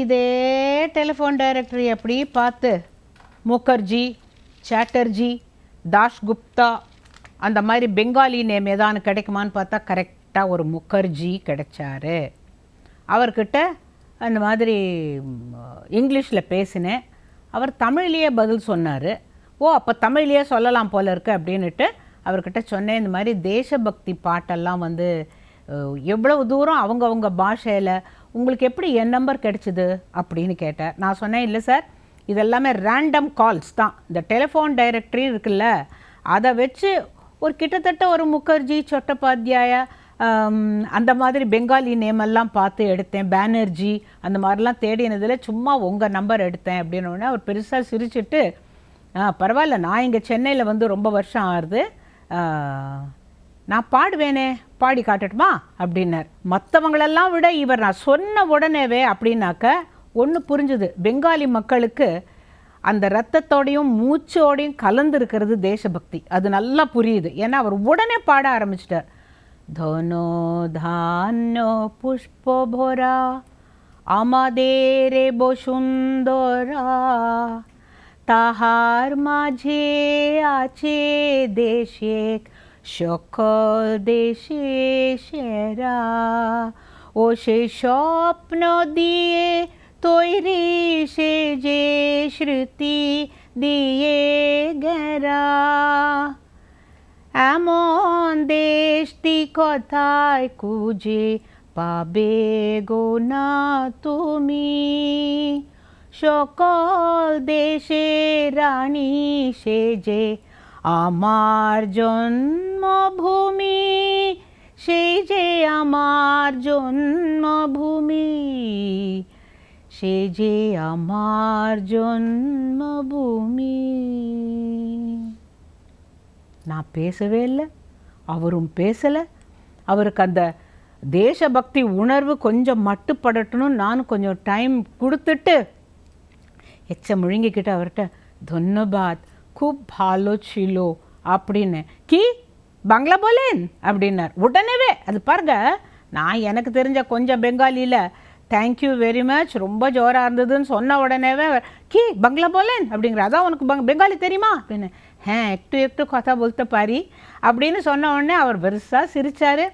இதே telephone directory அப்படி பார்த்து முகர்ஜி சாட்டர்ஜி தாஷ்குப்தா அந்த மாதிரி பெங்காலி நேம் ஏதானு கிடைக்குமான்னு பார்த்தா கரெக்டாக ஒரு முகர்ஜி கிடைச்சாரு. அவர்கிட்ட அந்த மாதிரி இங்கிலீஷில் பேசினேன். அவர் தமிழ்லேயே பதில் சொன்னார். ஓ அப்போ தமிழ்லேயே சொல்லலாம் போல இருக்கு அப்படின்னுட்டு அவர்கிட்ட சொன்னேன். இந்த மாதிரி தேசபக்தி பாட்டெல்லாம் வந்து எவ்வளவு தூரம் அவங்கவுங்க பாஷையில் உங்களுக்கு எப்படி என் நம்பர் கிடைச்சிது அப்படின்னு கேட்டேன். நான் சொன்னேன் இல்லை சார் இதெல்லாமே ரேண்டம் கால்ஸ் தான். இந்த டெலிஃபோன் டைரக்டரி இருக்குல்ல அதை வச்சு ஒரு கிட்டத்தட்ட ஒரு முகர்ஜி சொட்டபாத்யாயா அந்த மாதிரி பெங்காலி நேம் எல்லாம் பார்த்து எடுத்தேன். பேனர்ஜி அந்த மாதிரிலாம் தேடினதில் சும்மா உங்கள் நம்பர் எடுத்தேன். அப்படின்னு அவர் பெருசாக சிரிச்சிட்டு பரவாயில்ல நான் இங்கே சென்னையில் வந்து ரொம்ப வருஷம் ஆகுது. நான் பாடுவேனே பாடி காட்டட்டுமா அப்படின்னார் மற்றவங்களெல்லாம் விட இவர் நான் சொன்ன உடனேவே அப்படின்னாக்க ஒன்று புரிஞ்சுது பெங்காலி மக்களுக்கு அந்த ரத்தத்தோடையும் மூச்சோடையும் கலந்து இருக்கிறது தேசபக்தி அது நல்லா புரியுது ஏன்னா அவர் உடனே பாட ஆரம்பிச்சிட்டார் ধনো ধান্য পুষ্প ভরা আমাদের এ বসুন্ধরা তাহার মাঝে আছে দেশে সকল দেশে সেরা ও সে স্বপ্ন দিয়ে তৈরি সে যে স্মৃতি দিয়ে গেরা। এমন দেশটি কথায় খুঁজে পাবে গো না তুমি? সকল দেশে রানী সে যে আমার জন্মভূমি সেই যে আমার জন্মভূমি সে যে আমার জন্মভূমি நான் பேசவே இல்லை அவரும் பேசலை அவருக்கு அந்த தேசபக்தி உணர்வு கொஞ்சம் மட்டுப்படட்டும்னு நானும் கொஞ்சம் டைம் கொடுத்துட்டு எச்ச முழுங்கிக்கிட்டு அவர்கிட்ட ধন্যবাদ খুব ভালো ছিল அப்படின்னு கி பங்களா போலேன் அப்படின்னார். உடனேவே அது பாருங்க நான் எனக்கு தெரிஞ்ச கொஞ்சம் பெங்காலியில் தேங்க்யூ வெரி மச் ரொம்ப ஜோராக இருந்ததுன்னு சொன்ன உடனேவே கி பங்களா போலேன். அப்படிங்கிற அதான் உனக்கு பங் பெங்காலி தெரியுமா? அப்படின்னு. ஹே எட்டு எட்டு கதா பொல்த்த பாரி அப்படின்னு சொன்ன உடனே அவர் பெருசாக சிரிச்சாரு.